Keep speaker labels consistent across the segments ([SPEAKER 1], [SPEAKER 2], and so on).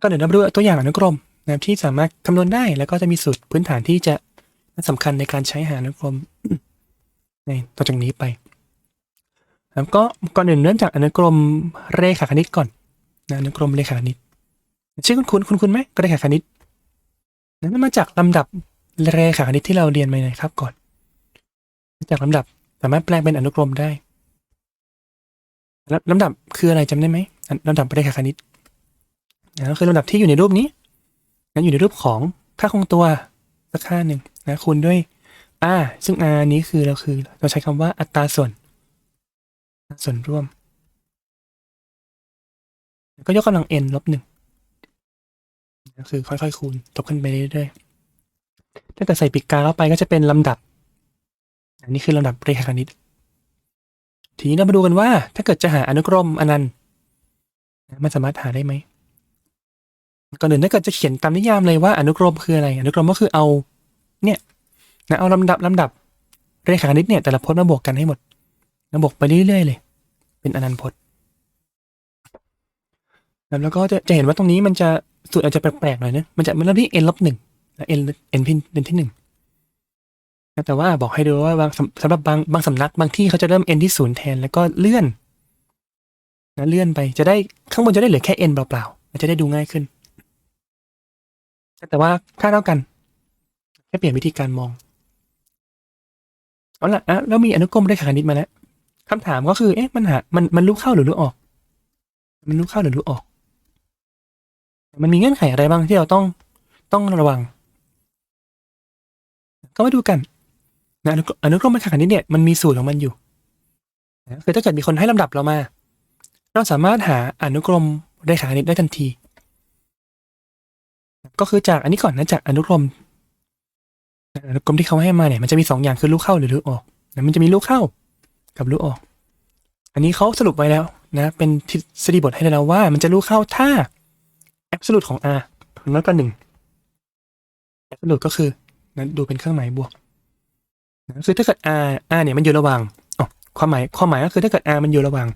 [SPEAKER 1] ก็เดี๋ยวเรามาดูตัวอย่างอนุกรมนะครับที่สามารถคำนวณได้แล้วก็จะมีสูตรพื้นฐานที่จะสำคัญในการใช้หาอนุกรมในต่อจากนี้ไปแล้วก็ก่อนอื่นเริ่มจากอนุกรมเรขาคณิตก่อนนะอนุกรมเรขาคณิตชื่อคุณคุณคุณคุณไหมก็เรขาคณิตนั่นมาจากลำดับเรขาคณิตที่เราเรียนมาในครับก่อน จากลำดับสามารถแปลงเป็นอนุกรมได้แล้วลำดับคืออะไรจำได้ไหมลำดับเรขาคณิต นะก็คือลำดับที่อยู่ในรูปนี้นั้นอยู่ในรูปของค่าคงตัวสักค่าหนึ่งนะคูณด้วย r ซึ่ง r นี้คือเราคือเราใช้คำว่าอัตราส่วน ส่วนร่วม ก็ยกกำลัง n ลบหนึ่งก็คือค่อยๆ คูณทบขึ้นไปเรื่อยๆถ้าเกิดใส่ปีกกาเข้าไปก็จะเป็นลำดับ อันนี้คือลำดับเรขาคณิต ทีนี้เรามาดูกันว่า ถ้าเกิดจะหาอนุกรมอนันต์มันสามารถหาได้ไหม ก่อนอื่นถ้าเกิดจะเขียนตามนิยามเลยว่าอนุกรมคืออะไร อนุกรมก็คือเอาเนี่ยนะเอาลำดับลำดับเรขาคณิตเนี่ยแต่ละพจน์มาบวกกันให้หมดแล้วบวกไปเรื่อยๆเลย เป็นอนันต์พจน์แล้วก็จะจะเห็นว่าตรงนี้มันจะสูตรอาจจะแปลกๆหน่อยนะมันจะมันเริ่มที่ n ลบหนึ่งและ n n พินเป็นที่หนึ่งแต่ว่าบอกให้ดูว่าบางสำสำหรับบางบางสำนักบางที่เขาจะเริ่ม n ที่ศูนย์แทนแล้วก็เลื่อนนะเลื่อนไปจะได้ข้างบนจะได้เหลือแค่ n เปล่าๆมันจะได้ดูง่ายขึ้น แต่ว่าค่าเท่ากันแค่เปลี่ยนวิธีการมองเอาละอะแล้วมีอนุกรมเรขาคณิตมาแล้วคำถามก็คือ เอ๊ะมันหามันมันลูกเข้าหรือลูกออก มันลูกเข้าหรือลูกออก มันมีเงื่อนไขอะไรบ้างที่เราต้องต้องระวัง ก็มาดูกันนะอนุอนุกรมเรขาคณิตเนี่ยมันมีสูตรของมันอยู่นะคือถ้าเกิดมีคนให้ลำดับเรามา เราสามารถหาอนุกรมเรขาคณิตได้ทันที ก็คือจากอันนี้ก่อนนะจากอนุกรมอนุกรมที่เขาให้มาเนี่ยมันจะมีสองอย่างคือลูกเข้าหรือลูกออกนะมันจะมีลูกเข้ากับลูกออก อันนี้เขาสรุปไว้แล้วนะเป็นทฤษฎีบทให้เราว่า มันจะลูกเข้าถ้า absolute ของ r น้อยกว่าหนึ่ง absolute ก็คือนั้นดูเป็นเครื่องหมายบวกนะคือถ้าเกิด r r เนี่ยมันอยู่ระหว่างอ๋อความหมายความหมายก็คือถ้าเกิด r มันอยู่ระหว่าง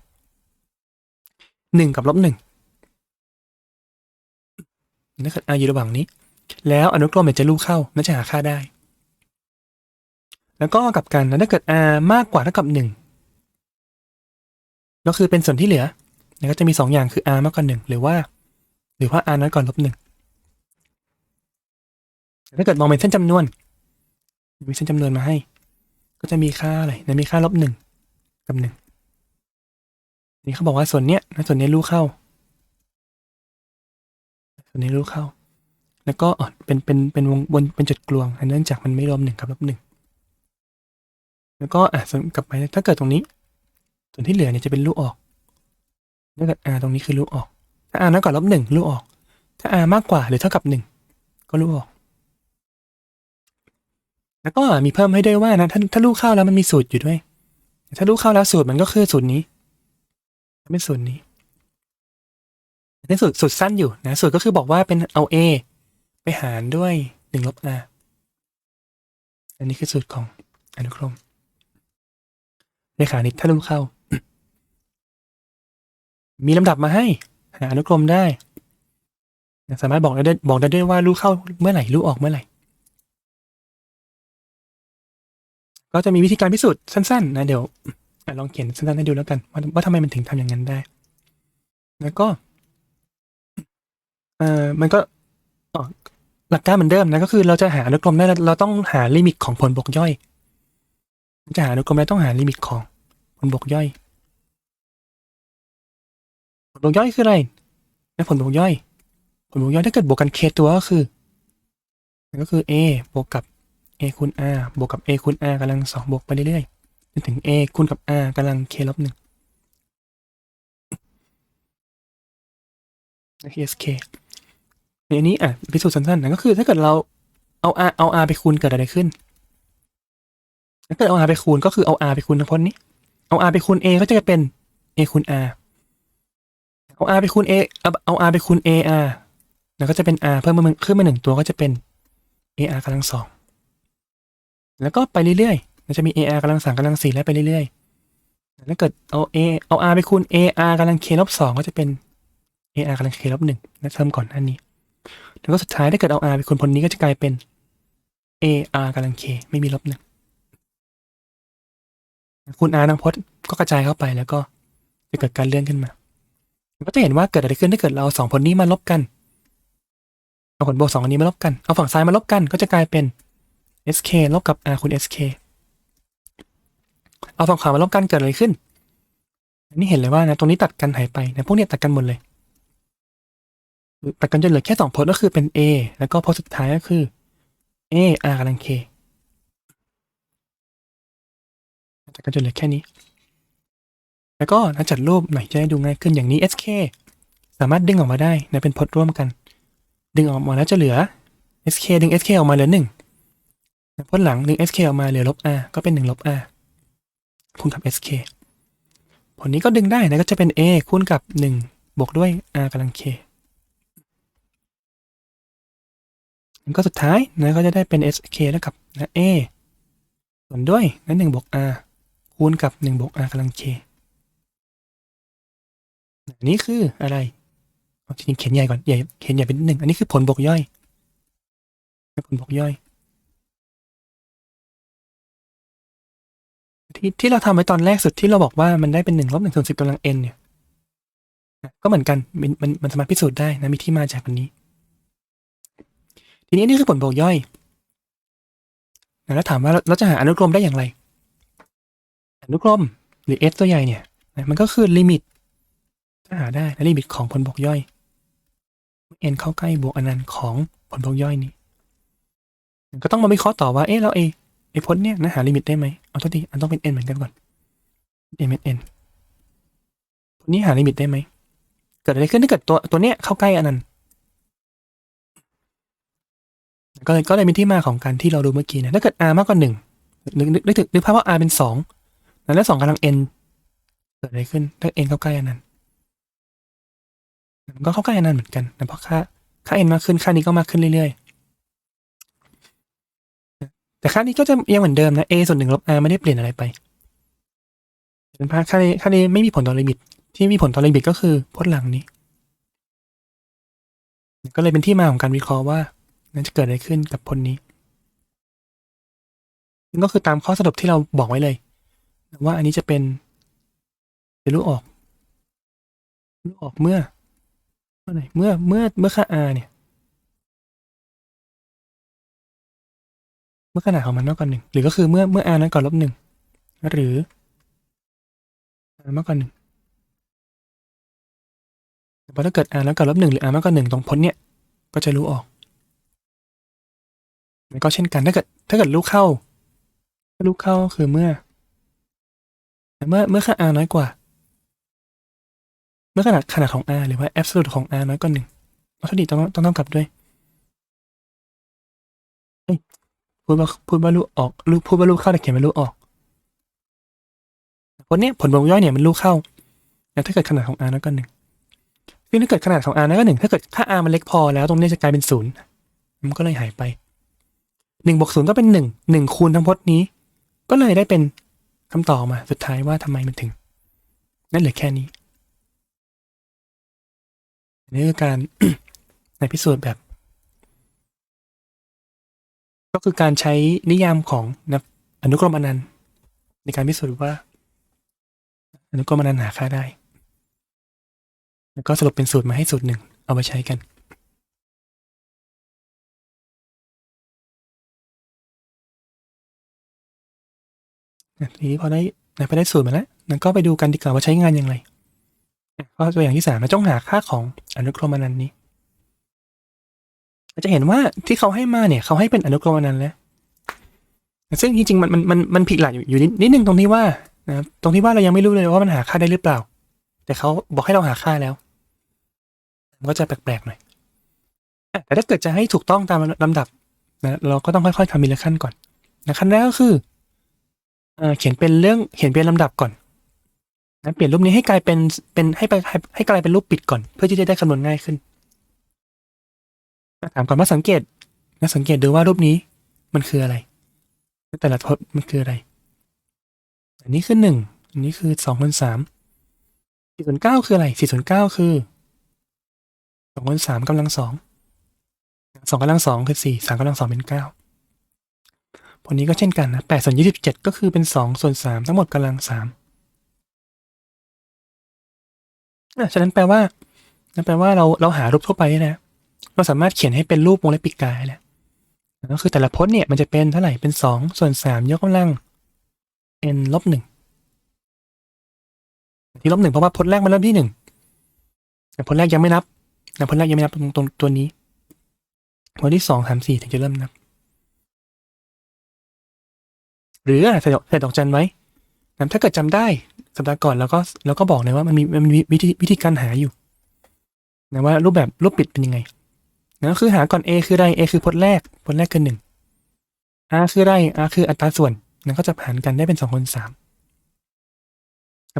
[SPEAKER 1] หนึ่งกับลบหนึ่ง ถ้าเกิด r อยู่ระหว่างนี้ แล้วอนุกรมเนี่ยจะลูกเข้าน่าจะหาค่าได้ แล้วก็กลับกันนะถ้าเกิด r มากกว่าเท่ากับหนึ่งก็คือเป็นส่วนที่เหลือก็จะมีสองอย่างคือ r มากกว่าหนึ่งหรือว่า หรือว่า r น้อยกว่าลบหนึ่งถ้าเกิดมองเป็นเส้นจำนวน มีเส้นจำนวนมาให้ ก็จะมีค่าอะไรนะมีค่าลบหนึ่งกับหนึ่งนี่เขาบอกว่าส่วนเนี้ยนะส่วนนี้ลูกเข้า ส่วนนี้ลูกเข้า แล้วก็อ๋อเป็นเป็นเป็นวงบนเป็นจุดกลวงเนื่องจากมันไม่รวมหนึ่งกับลบหนึ่งแล้วก็อะกลับไปถ้าเกิดตรงนี้ ส่วนที่เหลือเนี่ยจะเป็นลูกออกถ้าเกิด r ตรงนี้คือลูกออก ถ้า r น้อยกว่าลบหนึ่งลูกออก ถ้า r มากกว่าหรือเท่ากับหนึ่งก็ลูกออก แล้วก็มีเพิ่มให้ด้วยว่านะถ้าถ้าลูกเข้าแล้วมันมีสูตรอยู่ด้วย ถ้าลูกเข้าแล้วสูตรมันก็คือสูตรนี้ เป็นสูตรนี้ เป็นสูตรสูตรสั้นอยู่นะสูตรก็คือบอกว่าเป็นเอา a ไปหารด้วยหนึ่งลบ r อันนี้คือสูตรของอนุกรมเรขานิตถ้าลูกเข้า มีลำดับมาให้หาอนุกรมได้ สามารถบอกได้บอกได้ด้วยว่าลูกเข้าเมื่อไหร่ลูกออกเมื่อไหร่ ก็จะมีวิธีการพิสูจน์สั้น ๆ นะเดี๋ยวลองเขียนสั้นๆให้ดูแล้วกัน ว่าว่าทำไมมันถึงทำอย่างนั้นได้ แล้วก็ เอ่อมันก็หลักการเหมือนเดิมนะก็คือเราจะหาอนุกรมได้เราต้องหาลิมิตของผลบวกย่อย จะหาอนุกรมได้ต้องหาลิมิตของผลบวกย่อย ผลบวกย่อยคืออะไรนะผลบวกย่อย ผลบวกย่อยถ้าเกิดบวกกัน k ตัวก็คือก็คือ a บวกกับ a คูณ r บวกกับ a คูณ r กำลังสองบวกไปเรื่อยๆจนถึง a คูณกับ r กำลัง k ลบหนึ่ง sk ในนี้อะพิสูจน์สั้นๆนะก็คือ ถ้าเกิดเราเอา r เอา r ไปคูณเกิดอะไรขึ้น ถ้าเกิดเอา r ไปคูณก็คือเอา r ไปคูณทั้งพจน์นี้ เอา r ไปคูณ a ก็จะเป็น a คูณ r เอา r ไปคูณ a เอาเอา r ไปคูณ a r แล้วก็จะเป็น r เพิ่มมาขึ้นมาหนึ่งตัวก็จะเป็น a r กำลังสอง แล้วก็ไปเรื่อยๆมันจะมี a r กำลังสามกำลังสี่แล้วไปเรื่อยๆ แล้วเกิดเอา a เอา r ไปคูณ a r กำลัง k ลบสองก็จะเป็น ar กำลัง k ลบหนึ่งนะเทอมก่อนหน้านี้ แล้วก็สุดท้ายถ้าเกิดเอา r เป็นคนพลนี้ก็จะกลายเป็น ar กำลัง k ไม่มีลบหนึ่งคูณ r ทั้งพจน์ก็กระจายเข้าไปแล้วก็จะเกิดการเลื่อนขึ้นมาก็จะเห็นว่าเกิดอะไรขึ้นถ้าเกิดเราสองผลนี้มาลบกันเอาผลบวกสองอันนี้มาลบกันเอาฝั่งซ้ายมาลบกันก็จะกลายเป็น sk ลบกับ r คูณ sk เอาฝั่งขวามาลบกันเกิดอะไรขึ้น อันนี้เห็นเลยว่านะตรงนี้ตัดกันหายไปนะพวกนี้ตัดกันหมดเลย ตัดกันจนเหลือแค่สองพจน์ก็คือเป็น a แล้วก็พจน์สุดท้ายก็คือ a r กำลัง k ตัดกันจนเหลือแค่นี้ แล้วก็ถ้าจัดรูปหน่อยจะได้ดูง่ายขึ้นอย่างนี้ sk สามารถดึงออกมาได้นะเป็นพจน์ร่วมกัน ดึงออกมาแล้วจะเหลือ sk ดึง sk ออกมาเหลือหนึ่งพจน์หลังดึง sk ออกมาเหลือลบ r ก็เป็นหนึ่งลบ r คูณกับ sk ผลนี้ก็ดึงได้นะก็จะเป็น a คูณกับหนึ่งบวกด้วย r กำลัง k ก็สุดท้ายนะก็จะได้เป็น sk แล้วกับนะ a ส่วนด้วยนะหนึ่งบวก r คูณกับหนึ่งบวก r กำลัง k อันนี้คืออะไรเอาจริงเขียนใหญ่ก่อนใหญ่เขียนใหญ่เป็นหนึ่งอันนี้คือผลบวกย่อยผลบวกย่อย ที่ที่เราทำไว้ตอนแรกสุดที่เราบอกว่ามันได้เป็นหนึ่งลบหนึ่งส่วนสิบกำลัง n เนี่ยก็เหมือนกันมันมันมันสามารถพิสูจน์ได้นะมีที่มาจากอันนี้ ทีนี้นี่คือผลบวกย่อย แล้วถามว่าเราจะหาอนุกรมได้อย่างไร อนุกรมหรือ s ตัวใหญ่เนี่ยมันก็คือลิมิตถ้าหาได้นะลิมิตของผลบวกย่อย n เข้าใกล้บวกอนันต์ของผลบวกย่อยนี้ ก็ต้องมาวิเคราะห์ต่อว่าเอ๊ะเราเอไอพจน์เนี่ยนะหาลิมิตได้ไหมเอาตัวทีอันต้องเป็น n เหมือนกันก่อน n เป็น n พจน์นี้หาลิมิตได้ไหมเกิดอะไรขึ้นถ้าเกิดตัวตัวเนี้ยเข้าใกล้อนันต์ ก็เลยก็เลยเป็นที่มาของการที่เราดูเมื่อกี้นะถ้าเกิด r มากกว่าหนึ่งนึกนึกนึกถึงนึกภาพว่า r เป็นสองแล้วสองกำลัง n เกิดอะไรขึ้นถ้า n เข้าใกล้อนันต์มันก็เข้าใกล้อนันต์เหมือนกันนะเพราะค่าค่า n มากขึ้นค่านี้ก็มากขึ้นเรื่อยๆแต่ค่านี้ก็จะยังเหมือนเดิมนะ a ส่วนหนึ่งลบ r ไม่ได้เปลี่ยนอะไรไปเป็นค่าค่านี้ค่านี้ไม่มีผลต่อลิมิต ที่มีผลต่อลิมิตก็คือพจน์หลังนี้ ก็เลยเป็นที่มาของการวิเคราะห์ว่า นั้นจะเกิดอะไรขึ้นกับพจน์นี้ซึ่งก็คือตามข้อสรุปที่เราบอกไว้เลย ว่าอันนี้จะเป็นเป็นลูกออกลูกออกเมื่อเมื่อไหร่เมื่อเมื่อเมื่อค่า r เนี่ย เมื่อขนาดของมันมากกว่าหนึ่งหรือก็คือเมื่อเมื่อ r นั้นก่อนลบหนึ่งหรือ r มากกว่าหนึ่งแต่พอถ้าเกิด r แล้วก่อนลบหนึ่งหรือ r มากกว่าหนึ่งตรงพ้นเนี่ยก็จะรู้ออก ก็เช่นกันถ้าเกิดถ้าเกิดลูกเข้าถ้าลูกเข้าคือเมื่อ เมื่อเมื่อค่า r น้อยกว่า เมื่อขนาดขนาดของ r หรือว่า absolute ของ r น้อยกว่าหนึ่งวัตถุดิบต้องต้องต้องกลับด้วยพูดว่าพูดว่าลูกออกลูกพูดว่าลูกเข้าแต่เขียนเป็นลูกออกผลเนี้ยผลวงย่อยเนี่ยมันลูกเข้าแล้วถ้าเกิดขนาดของ r น้อยกว่าหนึ่งซึ่งถ้าเกิดขนาดของ r น้อยกว่าหนึ่งถ้าเกิดค่า r มันเล็กพอแล้วตรงนี้จะกลายเป็นศูนย์มันก็เลยหายไป หนึ่งบวกศูนย์ก็เป็นหนึ่งหนึ่งคูณทั้งพจน์นี้ ก็เลยได้เป็นคำตอบมาสุดท้ายว่าทำไมมันถึง นั่นเหลือแค่นี้นี่คือการในพิสูจน์แบบ ก็คือการใช้นิยามของนะอนุกรมอนันต์ ในการพิสูจน์ว่า อนุกรมอนันต์หาค่าได้ แล้วก็สรุปเป็นสูตรมาให้สูตรหนึ่งเอาไปใช้กัน ทีนี้พอได้นะพอได้สูตรมาแล้วนะก็ไปดูกันดีกว่าว่าใช้งานอย่างไรก็ตัวอย่างที่สามเราต้องหาค่าของอนุกรมอนันต์นี้จะเห็นว่าที่เขาให้มาเนี่ยเขาให้เป็นอนุกรมอนันต์แล้วซึ่งจริงๆมันมันมันมันผิดหลักอยู่นิดนิดนึงตรงที่ว่านะตรงที่ว่าเรายังไม่รู้เลยว่ามันหาค่าได้หรือเปล่า แต่เขาบอกให้เราหาค่าแล้วมันก็จะแปลกๆหน่อยแต่ถ้าเกิดจะให้ถูกต้องตามลำดับนะเราก็ต้องค่อยๆทำทีละขั้นก่อนนะขั้นแรกก็คือ เอ่อเขียนเป็นเรื่องเขียนเป็นลำดับก่อนนะเปลี่ยนรูปนี้ให้กลายเป็นเป็นให้ไปให้ให้กลายเป็นรูปปิดก่อน เพื่อที่จะได้คำนวณง่ายขึ้นถามก่อนว่าสังเกตนะสังเกตดูว่ารูปนี้มันคืออะไร แต่ละทศมันคืออะไร อันนี้คือหนึ่งอันนี้คือสองคูณสามสี่ส่วนเก้าคืออะไรสี่ส่วนเก้าคือสองคูณสามกำลังสองสองกำลังสองคือสี่สามกำลังสองเป็นเก้า ผลนี้ก็เช่นกันนะแปดส่วนยี่สิบเจ็ดก็คือเป็นสองส่วนสามทั้งหมดกำลังสามอะฉะนั้นแปลว่านั่นแปลว่าเราเราหารูปทั่วไปนะเราสามารถเขียนให้เป็นรูปวงเล็บปิดกายแหละก็คือแต่ละพจน์เนี่ยมันจะเป็นเท่าไหร่เป็นสองส่วนสามยกกำลัง n ลบหนึ่งที่ลบหนึ่งเพราะว่าพจน์แรกมันเริ่มที่หนึ่งแต่พจน์แรกยังไม่นับแต่พจน์แรกยังไม่นับตรงตรงตัวนี้พจน์ที่สองสามสี่ถึงจะเริ่มนับ หรืออะใส่ดอกใส่ดอกจันไว้นะถ้าเกิดจำได้สัปดาห์ก่อนเราก็เราก็บอกเลยว่ามันมีมันมีวิธีวิธีการหาอยู่นะว่ารูปแบบรูปปิดเป็นยังไงนะคือหาก่อน a คืออะไร a คือพจน์แรกพจน์แรกคือหนึ่ง r คืออะไร r คืออัตราส่วนนั้นก็จะหารกันได้เป็นสองคนสาม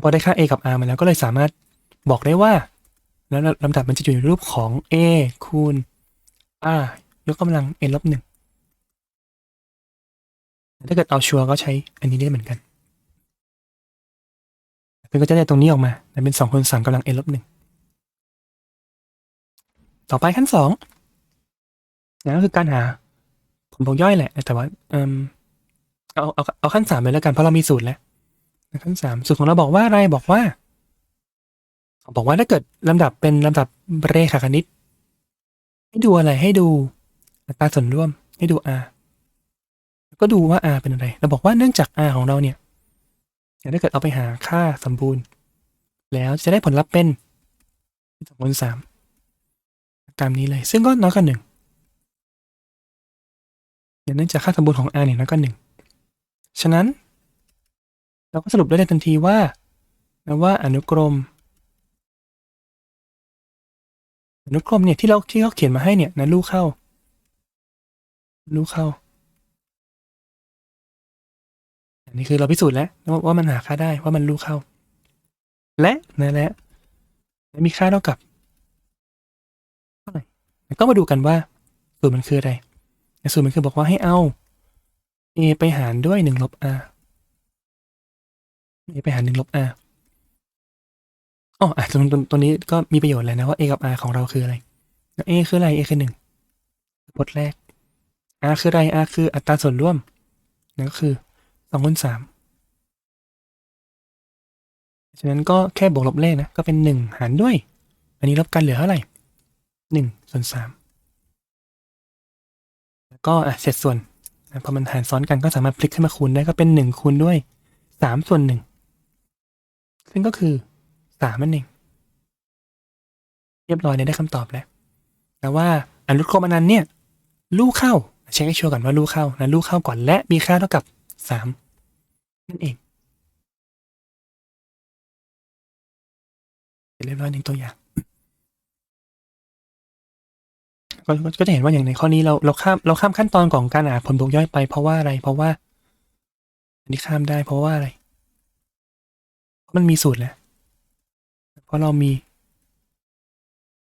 [SPEAKER 1] พอได้ค่า a กับ r มาแล้วก็เลยสามารถบอกได้ว่า แล้วลำดับมันจะอยู่ในรูปของ a คูณ r ยกกำลัง n ลบหนึ่ง ถ้าเกิดเอาชัวร์ก็ใช้อันนี้ได้เหมือนกันซึ่งก็จะได้ตรงนี้ออกมาเป็นสองคูณสามกำลัง n ลบหนึ่งต่อไปขั้นสองนะก็คือการหาผลบวกย่อยแหละ แต่ว่าเอมเอาเอาเอาขั้นสามเลยแล้วกันเพราะเรามีสูตรแล้วขั้นสามสูตรของเราบอกว่าอะไรบอกว่า บอกว่าถ้าเกิดลำดับเป็นลำดับเรขาคณิต ให้ดูอะไรให้ดูอัตราส่วนร่วมให้ดู r ก็ดูว่า r เป็นอะไร เราบอกว่าเนื่องจาก r ของเราเนี่ยถ้าเกิดเอาไปหาค่าสมบูรณ์ แล้วจะได้ผลลัพธ์เป็นสองคูณสามตามนี้เลย ซึ่งก็น้อยกว่าหนึ่งเนื่องจากค่าสมบูรณ์ของ r เนี่ยน้อยกว่าหนึ่งฉะนั้น เราก็สรุปได้เลยทันทีว่าว่าอนุกรม อนุกรมเนี่ยที่เราที่เขาเขียนมาให้เนี่ยนะลูกเข้า ลูกเข้า อันนี้คือเราพิสูจน์แล้วว่ามันหาค่าได้ว่ามันลูกเข้า และนะและและมีค่าเท่ากับเท่าไหร่ก็มาดูกันว่าสูตรมันคืออะไรสูตรมันคือบอกว่าให้เอา a ไปหารด้วยหนึ่งลบ r a ไปหารหนึ่งลบ r อ๋ออะตรงตรงตรงนี้ก็มีประโยชน์เลยนะว่า a กับ r ของเราคืออะไร a คืออะไร a คือหนึ่งบทแรก r คืออะไร r คืออัตราส่วนร่วมนั่นก็คือ สองคูณสามฉะนั้นก็แค่บวกลบเลขนะ ก็เป็นหนึ่งหารด้วย อันนี้ลบกันเหลือเท่าไหร่หนึ่งส่วนสามแล้วก็อะเศษส่วนนะพอมันหารซ้อนกันก็สามารถพลิกขึ้นมาคูณได้ก็เป็นหนึ่งคูณด้วยสามส่วนหนึ่งซึ่งก็คือสามนั่นเอง เรียบร้อยเนี่ยได้คำตอบแล้ว แต่ว่าอนุกรมอนันต์เนี่ย ลูกเข้า เช็คให้ชัวร์ก่อนว่าลูกเข้านะลูกเข้าก่อนและมีค่าเท่ากับ สามนั่นเองเรียบร้อยหนึ่งตัวอย่างก็ก็จะเห็นว่าอย่างในข้อนี้เราเราข้ามเราข้ามขั้นตอนของการหานผลบวกย่อยไปเพราะว่าอะไร เพราะว่า อันนี้ข้ามได้เพราะว่าอะไร มันมีสูตรแล้ว เพราะเรามี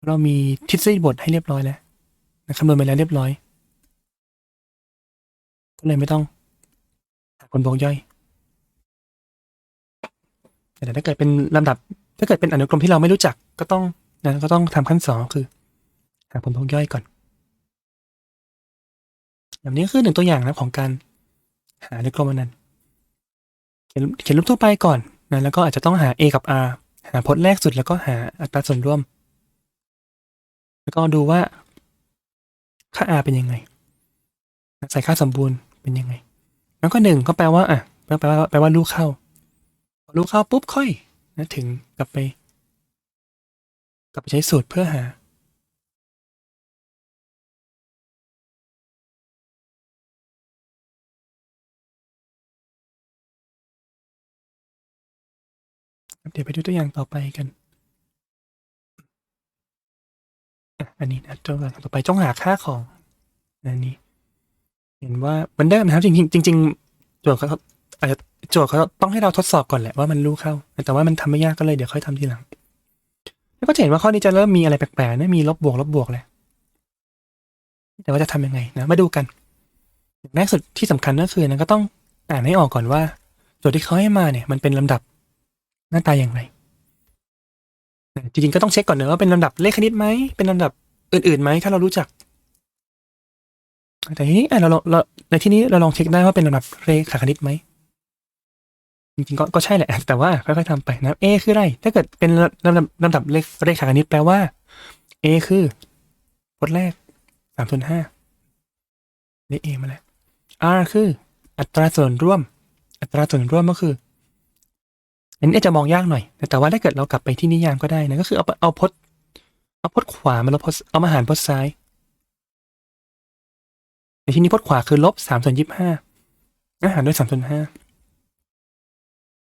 [SPEAKER 1] เรามีทฤษฎีบทให้เรียบร้อยแล้วคำนวณไปแล้วเรียบร้อย ก็เลยไม่ต้อง หาผลบวกย่อย แต่ถ้าเกิดเป็นลำดับ ถ้าเกิดเป็นอนุกรมที่เราไม่รู้จักก็ต้องนะก็ต้องทำขั้นสองคือหาผลบวกย่อยก่อนแบบนี้คือหนึ่งตัวอย่างนะของการหาอนุกรมนนั้นเขียนเขียนรูปทั่วไปก่อนนะแล้วก็อาจจะต้องหา a กับ r หาพจน์แรกสุดแล้วก็หาอัตราส่วนร่วม แล้วก็ดูว่าค่า r เป็นยังไง ใส่ค่าสมบูรณ์เป็นยังไง แล้วก็หนึ่งก็แปลว่าอะแปลว่าแปลว่าลูกเข้าลูกเข้าปุ๊บค่อยนะถึงกลับไป กลับไปใช้สูตรเพื่อหา เดี๋ยวไปดูตัวอย่างต่อไปกันอันนี้นะตัวอย่างต่อไปจ้องหาค่าของอันนี้ เห็นว่าเหมือนเดิมนะครับ จริงจริงโจทย์เขาอาจจะโจทย์เขาต้องให้เราทดสอบก่อนแหละว่ามันรู้เข้า แต่ว่ามันทำไม่ยากก็เลยเดี๋ยวค่อยทำทีหลัง แล้วก็จะเห็นว่าข้อนี้จะเริ่มมีอะไรแปลกๆนะมีลบบวกลบบวกแหละแต่ว่าจะทำยังไงนะมาดูกันแรกสุดที่สำคัญก็คือนะก็ต้องอ่านให้ออกก่อนว่าโจทย์ที่เขาให้มาเนี่ย มันเป็นลำดับหน้าตาอย่างไรจริงๆก็ต้องเช็คก่อนเนอะว่าเป็นลำดับเลขคณิตไหมเป็นลำดับอื่นๆไหมถ้าเรารู้จัก แต่ทีนี้เราลองเราในที่นี้เราลองเช็คได้ว่าเป็นลำดับเลขคณิตไหมจริงๆก็ก็ใช่แหละ แต่ว่าค่อยๆทำไปนะ A คืออะไรถ้าเกิดเป็นลำดับลำดับเลขเลขคณิตแปลว่า A คือพจน์แรกสามส่วนห้าเลข A มาแล้ว R คืออัตราส่วนร่วม อัตราส่วนร่วมก็คืออันนี้จจะมองยากหน่อย แต่ว่าถ้าเกิดเรากลับไปที่นิยามก็ได้นะก็คือเอาเอาพจน์เอาพจน์ขวามาลบพจน์เอามาหารพจน์ซ้าย ในที่นี้พจน์ขวาคือลบสามส่วนยี่สิบห้าหารด้วยสามส่วนห้า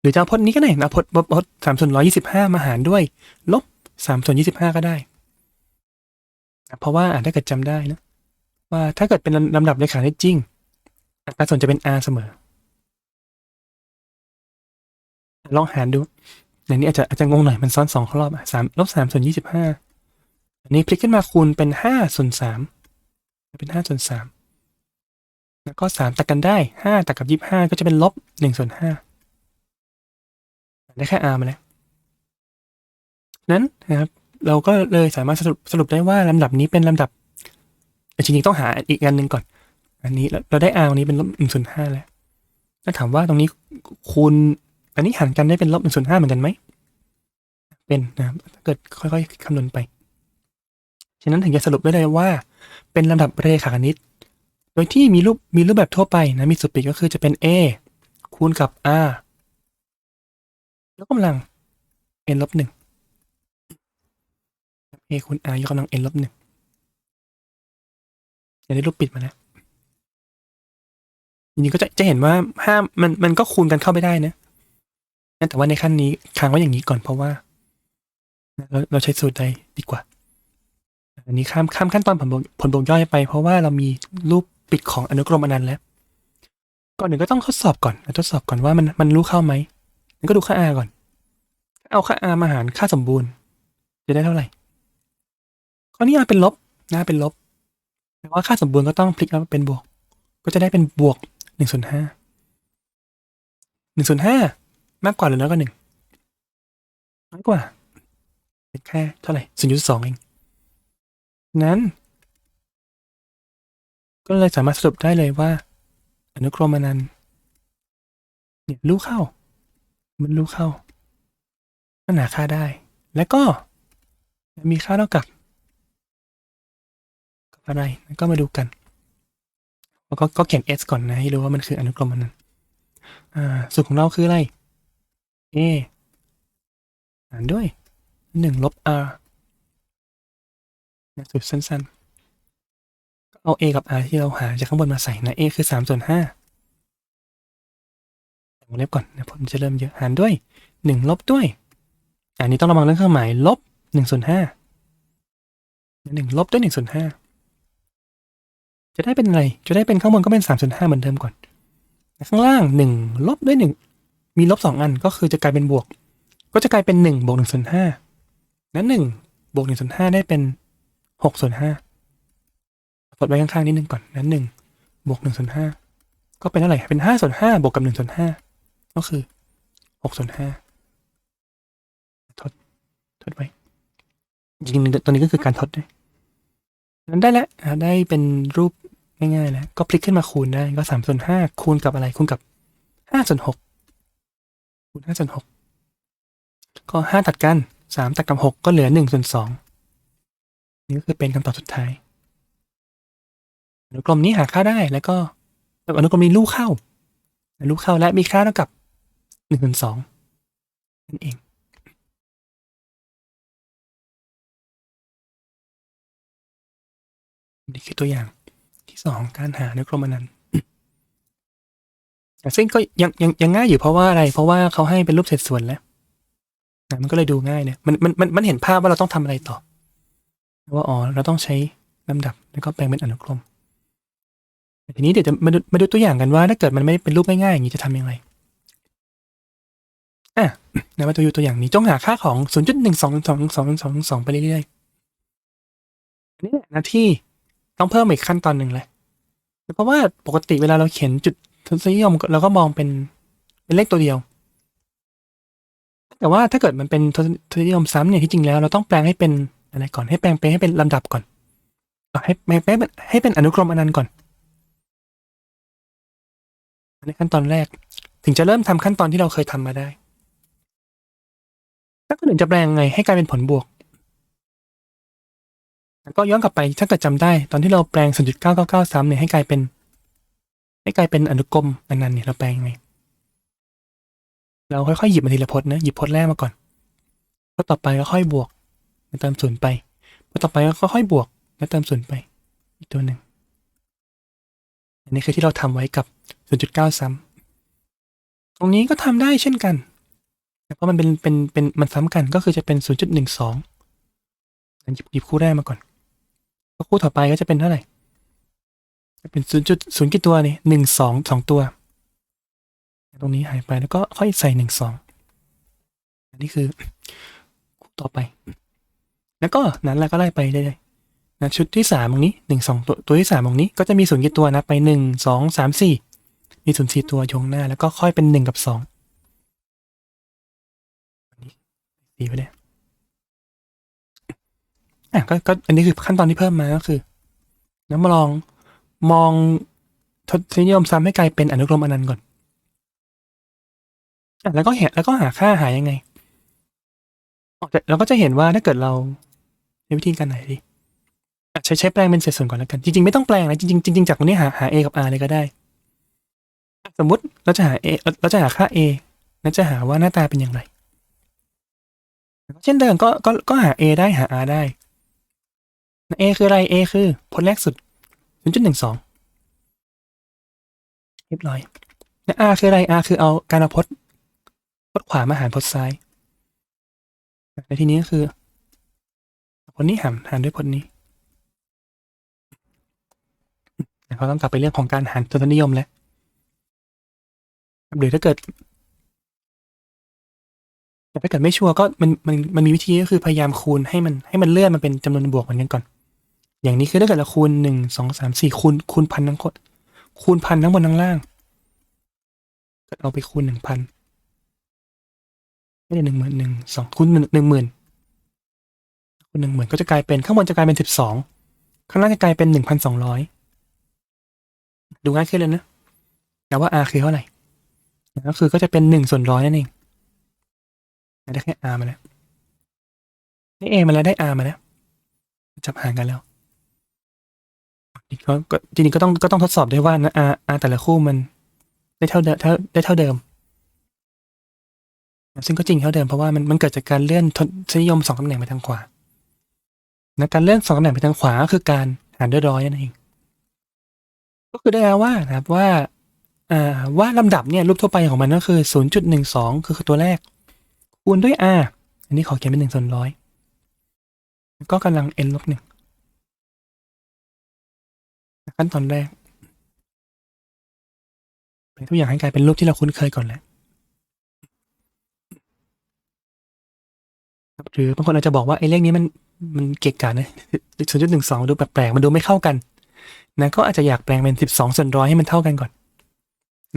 [SPEAKER 1] หรือจะเอาพจน์นี้ก็ได้นะพจน์พจน์สามส่วนร้อยี่สิบห้ามาหารด้วย ลบสามส่วนยี่สิบห้าก็ได้ เพราะว่าอะถ้าเกิดจำได้นะ ว่าถ้าเกิดเป็นลำดับเลขาคณิตจริงอัตราส่วนจะเป็น r เสมอ ลองหารดูในนี้อาจจะอาจจะงงหน่อยมันซ้อนสองรอบอะสามลบสามส่วนยี่สิบห้าอันนี้พลิกขึ้นมาคูณเป็นห้าส่วนสามเป็นห้าส่วนสาม แล้วก็สามตัดกันได้ห้าตัดกับยี่สิบห้าก็จะเป็นลบหนึ่งส่วนห้าได้แค่ r มาแล้ว นั้นนะครับเราก็เลยสามารถสรุปสรุปได้ว่าลำดับนี้เป็นลำดับแต่จริงๆต้องหาอีกอันหนึ่งก่อน อันนี้เราเราได้ r ตรงนี้เป็นลบหนึ่งส่วนห้าแล้วถ้าถามว่าตรงนี้คูณอันนี้หารกันได้เป็นลบหนึ่งส่วนห้าเหมือนกันไหมเป็นนะครับถ้าเกิดค่อยๆคำนวณไป ฉะนั้นถึงจะสรุปได้เลยว่า เป็นลำดับเรขาคณิต โดยที่มีรูปมีรูปแบบทั่วไปนะมีสุดปีกก็คือจะเป็น a คูณกับ r ยกกำลัง n ลบหนึ่ง a คูณ r ยกกำลัง n ลบหนึ่งจะได้รูปปิดมาแล้วจริงๆก็จะจะเห็นว่าห้ามมันมันก็คูณกันเข้าไปได้นะแต่ว่าในขั้นนี้ค้างไว้อย่างนี้ก่อนเพราะว่า เราเราใช้สูตรใดดีกว่า อันนี้ข้ามข้ามขั้นตอนผลบวกผลบวกย่อยไป เพราะว่าเรามีรูป ปิดของอนุกรมอนันต์แล้ว ก่อนหนึ่งก็ต้องทดสอบก่อนทดสอบก่อนว่ามันมันรู้เข้าไหมงั้นก็ดูค่า r ก่อน เอาค่า r มาหารค่าสมบูรณ์ จะได้เท่าไหร่ข้อนี้ r เป็นลบนะเป็นลบแต่ว่าค่าสมบูรณ์ก็ต้องพลิกมาเป็นบวก ก็จะได้เป็นบวกหนึ่งส่วนห้าหนึ่งส่วนห้ามากกว่าหรือน้อยกว่าหนึ่งน้อยกว่าเป็นแค่เท่าไหร่ศูนย์จุดสองเองนั้น ก็เลยสามารถสรุปได้เลยว่า อนุกรมอนันต์เนี่ยรู้เข้า มันรู้เข้ามันหาค่าได้ แล้วก็มีค่าเท่ากับกับอะไรก็มาดูกันแล้วก็ก็เขียน s ก่อนนะให้รู้ว่ามันคืออนุกรมอนันต์อ่าสูตรของเราคืออะไร a หารด้วยหนึ่งลบ r สูตรสั้นๆ เอา a กับ r ที่เราหาจากข้างบนมาใส่นะ a คือสามส่วนห้าต่วงเล็บก่อนนะผมจะเริ่มเยอะหารด้วยหนึ่งลบด้วย อันนี้ต้องระวังเรื่องเครื่องหมายลบหนึ่งส่วนห้าหนึ่งลบด้วยหนึ่งส่วนห้าจะได้เป็นอะไร จะได้เป็นข้างบนก็เป็นสามส่วนห้าเหมือนเดิมก่อน ข้างล่างหนึ่งลบด้วยหนึ่งมีลบสองอันก็คือจะกลายเป็นบวก ก็จะกลายเป็นหนึ่งบวกหนึ่งส่วนห้านั้นหนึ่งบวกหนึ่งส่วนห้าได้เป็นหกส่วนห้า ทดไว้ข้างๆนิดนึงก่อนนั้นหนึ่งบวกหนึ่งส่วนห้าก็เป็นเท่าไหร่เป็นห้าส่วนห้าบวกกับหนึ่งส่วนห้าก็คือหกส่วนห้าทดทดไว้จริงๆตัวนี้ก็คือการทดด้วยนั้นได้แล้วได้เป็นรูปง่ายๆแล้วก็พลิกขึ้นมาคูณได้ก็สามส่วนห้าคูณกับอะไรคูณกับห้าส่วนหกคูณห้าส่วนหกก็ห้าตัดกันสามตัดกับหกก็เหลือหนึ่งส่วนสองนี่ก็คือเป็นคำตอบสุดท้าย อนุกรมนี้หาค่าได้แล้วก็อนุกรมนี้ลูกเข้าลูกเข้าและมีค่าเท่ากับหนึ่งส่วนสองนั่นเองนี่คือตัวอย่างที่สองการหาอนุกรมอนันต์แต่ซึ่งก็ยังยังยังง่ายอยู่เพราะว่าอะไร เพราะว่าเขาให้เป็นรูปเศษส่วนแล้วนะมันก็เลยดูง่ายเนี่ยมันมันมันมันเห็นภาพว่าเราต้องทำอะไรต่อ ว่าอ๋อเราต้องใช้ลำดับแล้วก็แปลงเป็นอนุกรม ทีนี้เดี๋ยวจะมาดูมาดูตัวอย่างกันว่า ถ้าเกิดมันไม่เป็นรูปง่ายๆอย่างนี้จะทำยังไงอะนะมาดูตัวอย่างนี้จงหาค่าของ 0.1222222ไปเรื่อยๆอันนี้แหละนะที่ต้องเพิ่มอีกขั้นตอนหนึ่งเลยเพราะว่าปกติเวลาเราเขียนจุดทศนิยมเราก็มองเป็นเป็นเลขตัวเดียว แต่ว่าถ้าเกิดมันเป็นทศนิยมซ้ำเนี่ยที่จริงแล้วเราต้องแปลงให้เป็นอะไรก่อนให้แปลงเป็นให้เป็นลำดับก่อนให้แปลงให้เป็นให้เป็นอนุกรมอนันต์ก่อน อันขั้นตอนแรก ถึงจะเริ่มทำขั้นตอนที่เราเคยทำมาได้ถ้าคนอื่นจะแปลงไงให้กลายเป็นผลบวกก็ย้อนกลับไปถ้าเกิดจำได้ ตอนที่เราแปลง 0.999ซ้ำเนี่ยให้กลายเป็น ให้กลายเป็นอนุกรมอนันต์เนี่ยเราแปลงไง เราค่อยๆหยิบมาทีละพจน์นะหยิบพจน์แรกมาก่อนพจน์ต่อไปก็ค่อยบวกแล้วเติมศูนย์ไปพจน์ต่อไปก็ค่อยบวกแล้วเติมศูนย์ไป อีกตัวหนึ่งอันนี้คือที่เราทำไว้กับ 0.9 ซ้ำตรงนี้ก็ทำได้เช่นกันเพราะมันเป็นเป็นเป็นมันซ้ำกันก็คือจะเป็น 0.12งั้นหยิบหยิบคู่แรกมาก่อนแล้วคู่ต่อไปก็จะเป็นเท่าไหร่จะเป็น 0.0กี่ตัวนี่หนึ่งสองสองตัว ตรงนี้หายไปแล้วก็ค่อยใส่หนึ่งสองอันนี้คือคู่ต่อไป แล้วก็นั้นแล้วก็ไล่ไปเรื่อยๆนะชุดที่สามตรงนี้หนึ่งสองตัวตัวที่สามตรงนี้ก็จะมีศูนย์กี่ตัวนะไปหนึ่งสองสามสี่ มีศูนย์สี่ตัวยงหน้า แล้วก็ค่อยเป็นหนึ่งกับสองอันนี้สี่ไปเลยอะก็ก็อันนี้คือขั้นตอนที่เพิ่มมาก็คือแล้วมาลองมองทศนิยมซ้ำให้กลายเป็นอนุกรมอนันต์ก่อนอะแล้วก็เห็นแล้วก็หาค่าหายังไงเราก็จะเห็นว่าถ้าเกิดเราในวิธีการไหนดีอะใช้ใช้แปลงเป็นเศษส่วนก่อนแล้วกัน จริงๆ ไม่ต้องแปลงนะ จริงๆจริงๆจากตรงนี้หาหา a กับ r เลยก็ได้ สมมติเราจะหา a เราจะหาค่า a แล้วจะหาว่าหน้าตาเป็นอย่างไร เช่นเดิมก็ก็ก็หา a ได้หา r ได้ a คืออะไร a คือพจน์แรกสุด0.12เรียบร้อยและ r คืออะไร r คือเอาการเอาพจน์พจน์ขวามาหารพจน์ซ้ายในที่นี้ก็คือพจน์นี้หารหารด้วยพจน์นี้เขาต้องกลับไปเรื่องของการหารทศนิยมแล้ว หรือถ้าเกิด แต่ถ้าเกิดไม่ชัวร์ก็มันมันมันมีวิธีก็คือพยายามคูณให้มันให้มันเลื่อนมาเป็นจำนวนบวกเหมือนกันก่อน อย่างนี้คือถ้าเกิดเราคูณหนึ่งสองสามสี่คูณคูณพันทั้งคนคูณพันทั้งบนทั้งล่างก็เอาไปคูณหนึ่งพันไม่ได้หนึ่งหมื่นหนึ่งสองคูณหนึ่งหนึ่งหมื่นคูณหนึ่งหมื่นก็จะกลายเป็นข้างบนจะกลายเป็นสิบสองข้างล่างจะกลายเป็นหนึ่งพันสองร้อยดูง่ายขึ้นเลยนะแต่ว่า r คือเท่าไหร่ ก็คือก็จะเป็นหนึ่งส่วนร้อยนั่นเองได้แค่ r มาแล้วได้ a มาแล้วได้ r มาแล้วจับหารกันแล้วก็จริงๆก็ต้องก็ต้องทดสอบด้วยว่านะ r r แต่ละคู่มันได้เท่าเดิมได้เท่าเดิม ซึ่งก็จริงเท่าเดิมเพราะว่ามันมันเกิดจากการเลื่อนทศนิยมสองตำแหน่งไปทางขวานะการเลื่อนสองตำแหน่งไปทางขวาก็คือการหารด้วยร้อยนั่นเอง ก็คือได้แล้วว่านะครับว่า อ่าว่าลำดับเนี่ยรูปทั่วไปของมันก็คือ 0.12 คือคือตัวแรก คูณด้วย r อันนี้ขอเขียนเป็นหนึ่งส่วนร้อยก็กำลัง n ลบหนึ่งขั้นตอนแรกเป็นทุกอย่างให้กลายเป็นรูปที่เราคุ้นเคยก่อนแหละหรือบางคนอาจจะบอกว่าไอ้เลขนี้มันมันเกะกะนะศูนย์จุดหนึ่งสองดูแปลกๆมันดูไม่เข้ากัน นะก็อาจจะอยากแปลงเป็นสิบสองส่วนร้อยให้มันเท่ากันก่อน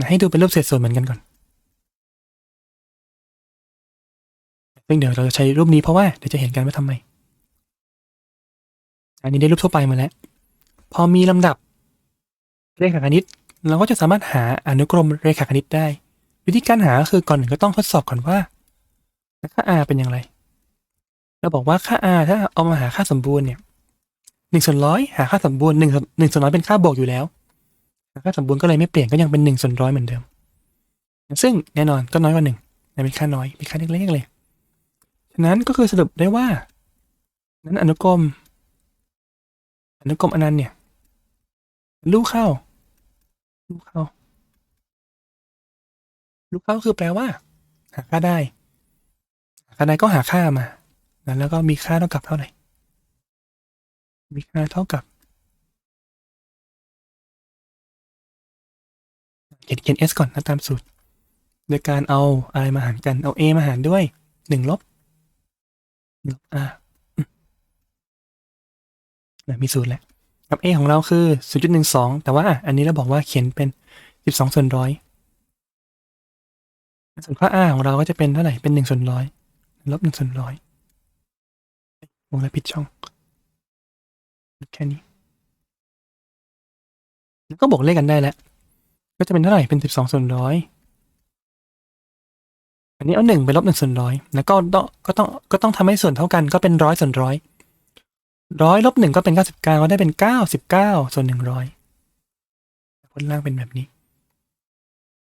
[SPEAKER 1] ให้ดูเป็นรูปเศษส่วนเหมือนกันก่อน ซึ่งเดี๋ยวเราจะใช้รูปนี้เพราะว่าเดี๋ยวจะเห็นกันว่าทำไม อันนี้ได้รูปทั่วไปมาแล้ว พอมีลำดับเรขาคณิต เราก็จะสามารถหาอนุกรมเรขาคณิตได้ วิธีการหาก็คือก่อนหนึ่งก็ต้องทดสอบก่อนว่าค่า r เป็นอย่างไร เราบอกว่าค่า r ถ้าเอามาหาค่าสมบูรณ์เนี่ยหนึ่งส่วนร้อยหาค่าสมบูรณ์หนึ่งหนึ่งส่วนร้อยเป็นค่าบวกอยู่แล้ว ค่าสมบูรณ์ก็เลยไม่เปลี่ยนก็ยังเป็นหนึ่งส่วนร้อยเหมือนเดิม ซึ่งแน่นอนก็น้อยกว่าหนึ่งแต่เป็นค่าน้อยเป็นค่าเล็กๆเลยฉะนั้นก็คือสรุปได้ว่า นั้นอนุกรม อนุกรมอนันต์เนี่ยลูกเข้า ลูกเข้า ลูกเข้าคือแปลว่า หาค่าได้ หาค่าได้ก็หาค่ามา แล้วก็มีค่าเท่ากับเท่าไหร่ มีค่าเท่ากับ เขียนเขียน s ก่อนนะตามสูตร โดยการเอาอะไรมาหารกัน เอา a มาหารด้วยหนึ่งลบหนึ่งลบ r นะมีสูตรแล้วกับ a ของเราคือ 0.12 แต่ว่าอันนี้เราบอกว่าเขียนเป็น 12 ส่วนร้อยส่วนค่า r ของเราก็จะเป็นเท่าไหร่ เป็นหนึ่งส่วนร้อยลบหนึ่งส่วนร้อยวงเล็บผิดช่อง แค่นี้ แล้วก็บวกเลขกันได้แล้ว ก็จะเป็นเท่าไหร่ เป็นสิบสองส่วนร้อยอันนี้เอาหนึ่งไปลบหนึ่งส่วนร้อยแล้วก็ต้องก็ต้องก็ต้องทำให้ส่วนเท่ากันก็เป็นร้อยส่วนร้อยร้อยลบหนึ่งก็เป็นเก้าสิบเก้าก็ได้เป็นเก้าสิบเก้าส่วนหนึ่งร้อยผลล่างเป็นแบบนี้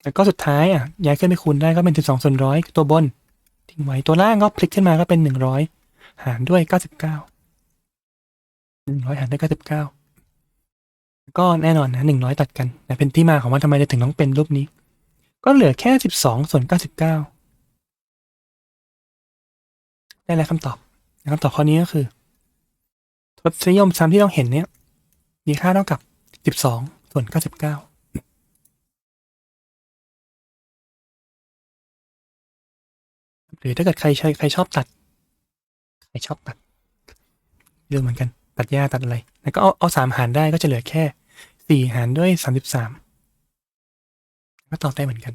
[SPEAKER 1] แล้วก็สุดท้ายอะย้ายขึ้นไปคูณได้ก็เป็นสิบสองส่วนร้อยตัวบนทิ้งไว้ตัวล่างก็พลิกขึ้นมาก็เป็นหนึ่งร้อยหารด้วยเก้าสิบเก้าหนึ่งร้อยหารด้วยเก้าสิบเก้า ก็แน่นอนนะหนึ่งร้อยตัดกันแต่เป็นที่มาของว่าทำไมจะถึงต้องเป็นรูปนี้ ก็เหลือแค่สิบสองส่วนเก้าสิบเก้าได้แล้วคำตอบคำตอบข้อนี้ก็คือทศนิยมซ้ำที่เราเห็นเนี่ย มีค่าเท่ากับสิบสองส่วนเก้าสิบเก้าหรือถ้าเกิดใครใช้ใครชอบตัด ใครชอบตัดเรื่องเหมือนกัน ตัดหญ้าตัดอะไร แล้วก็เอาเอาสามหารได้ก็จะเหลือแค่ สี่หารด้วยสามสิบสามก็ตอบได้เหมือนกัน